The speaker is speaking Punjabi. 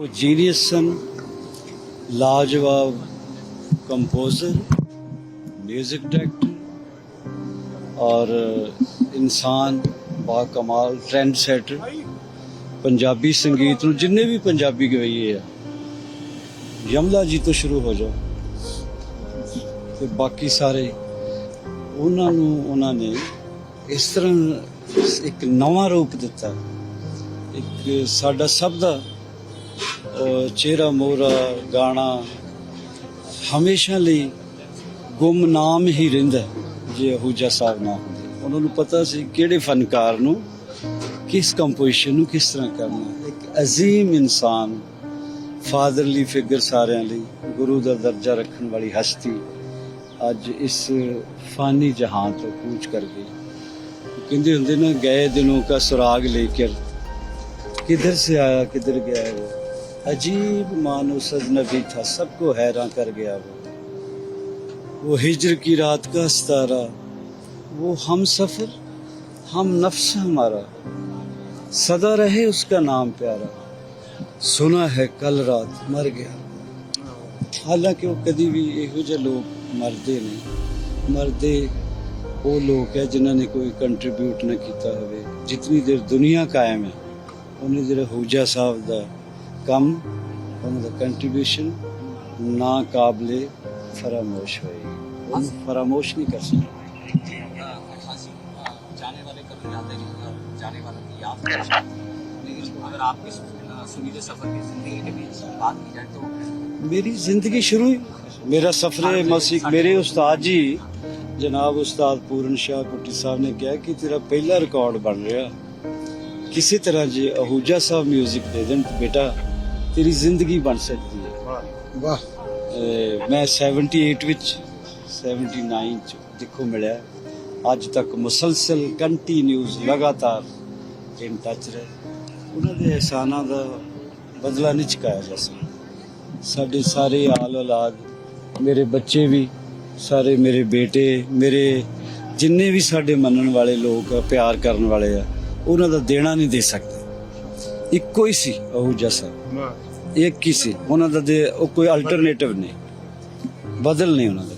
ਉਹ ਜੀਨੀਅਸ ਸਨ, ਲਾਜਵਾਬ ਕੰਪੋਜ਼ਰ म्यूज़िक डायरेक्टर और इंसान ਬਾ ਕਮਾਲ ਟ੍ਰੈਂਡ ਸੈਟਰ ਪੰਜਾਬੀ ਸੰਗੀਤ ਨੂੰ ਜਿੰਨੇ ਵੀ ਪੰਜਾਬੀ ਗਵਈਏ ਆ ਯਮਲਾ ਜੀ ਤੋਂ ਸ਼ੁਰੂ ਹੋ ਜਾਓ। ਤੇ ਬਾਕੀ ਸਾਰੇ, ਉਹਨਾਂ ਨੂੰ ਉਹਨਾਂ ਨੇ ਇਸ ਤਰ੍ਹਾਂ ਇੱਕ ਨਵਾਂ ਰੂਪ ਦਿੱਤਾ। ਇੱਕ ਸਾਡਾ ਸਭ ਦਾ ਚਿਹਰਾ ਮੋਰਾ ਗਾਣਾ ਹਮੇਸ਼ਾ ਲਈ ਗੁੰਮਨਾਮ ਹੀ ਰਹਿੰਦਾ ਜੇ ਅਹੂਜਾ ਸਾਹਿਬ ਨਾ ਹੁੰਦੇ ਉਹਨਾਂ ਨੂੰ ਪਤਾ ਸੀ ਕਿਹੜੇ ਫਨਕਾਰ ਨੂੰ, ਕਿਸ ਕੰਪੋਜੀਸ਼ਨ ਨੂੰ ਕਿਸ ਤਰ੍ਹਾਂ ਕਰਨਾ ਇੱਕ عظیم ਇਨਸਾਨ ਫਾਦਰਲੀ ਫਿਗਰ ਸਾਰਿਆਂ ਲਈ, ਗੁਰੂ ਦਾ ਦਰਜਾ ਰੱਖਣ ਵਾਲੀ ਹਸਤੀ, ਅੱਜ ਇਸ ਫਾਨੀ ਜਹਾਨ ਤੋਂ ਕੂਚ ਕਰ ਗਈ। ਕਹਿੰਦੇ ਹੁੰਦੇ ਨਾ, ਗਏ ਦਿਨੋਂ ਕਾ ਸੁਰਾਗ ਲੈ ਕੇ ਕਿੱਧਰ ਸੇ ਆਇਆ, ਕਿੱਧਰ ਗਿਆ ਹੈ अजीब मानूस अजनबी था, सबको हैरान कर गया वो। वो हिजर की रात का सतारा, वो हम सफ़र, हम नफ्स हमारा। सदा रहे उसका नाम प्यारा, सुना है कल रात मर गया। हालाँकि वो कभी भी यहो जहा लोग मरते नहीं। मरते वो लोग है जिन्होंने कोई कंट्रीब्यूट ना किया हो जितनी देर दुनिया कायम है, उन्नी देर हूजा साहब का कम फ्रॉम द कंट्रीब्यूशन नाकबले फरामोश हुई फरामोश नहीं कर सकते। मेरी ज़िंदगी शुरू ही मेरा सफ़र मसीह मेरे उस्ताद जी जनाब उस्ताद पूरन शाह कुटी साहब ने कहा कि तेरा पहला रिकॉर्ड बन रहा। किसी तरह जे आहूजा साहब म्यूज़िक दे दें बेटा। ਤੇਰਾ ਜ਼ਿੰਦਗੀ ਬਣ ਸਕਦੀ ਹੈ। ਵਾਹ। ਮੈਂ 78 ਵਿੱਚ 79 ਚ ਦੇਖੋ ਮਿਲਿਆ। ਅੱਜ ਤੱਕ ਮੁਸਲਸਲ ਕੰਟੀਨਿਊਸ ਲਗਾਤਾਰ ਇਨ ਟੱਚ ਰਹੇ। ਉਹਨਾਂ ਦੇ ਅਹਿਸਾਨਾਂ ਦਾ ਬਦਲਾ ਨਹੀਂ ਚੁਕਾਇਆ ਜਾ ਸਕਦਾ। ਸਾਡੇ ਸਾਰੇ ਆਲ ਔਲਾਦ ਮੇਰੇ ਬੱਚੇ ਵੀ ਸਾਰੇ ਮੇਰੇ ਬੇਟੇ ਮੇਰੇ ਜਿੰਨੇ ਵੀ ਸਾਡੇ ਮੰਨਣ ਵਾਲੇ ਲੋਕ ਆ ਪਿਆਰ ਕਰਨ ਵਾਲੇ ਆ ਉਹਨਾਂ ਦਾ ਦੇਣਾ ਨਹੀਂ ਦੇ ਸਕਦੇ। ਇੱਕੋ ਹੀ ਸੀ ਉਹ ਜਸਾ। ਇੱਕ ਹੀ ਸੀ। ਉਹਨਾਂ ਦਾ ਦੇ ਉਹ ਕੋਈ ਅਲਟਰਨੇਟਿਵ ਨਹੀਂ। ਬਦਲ ਨਹੀਂ ਉਹਨਾਂ ਦਾ।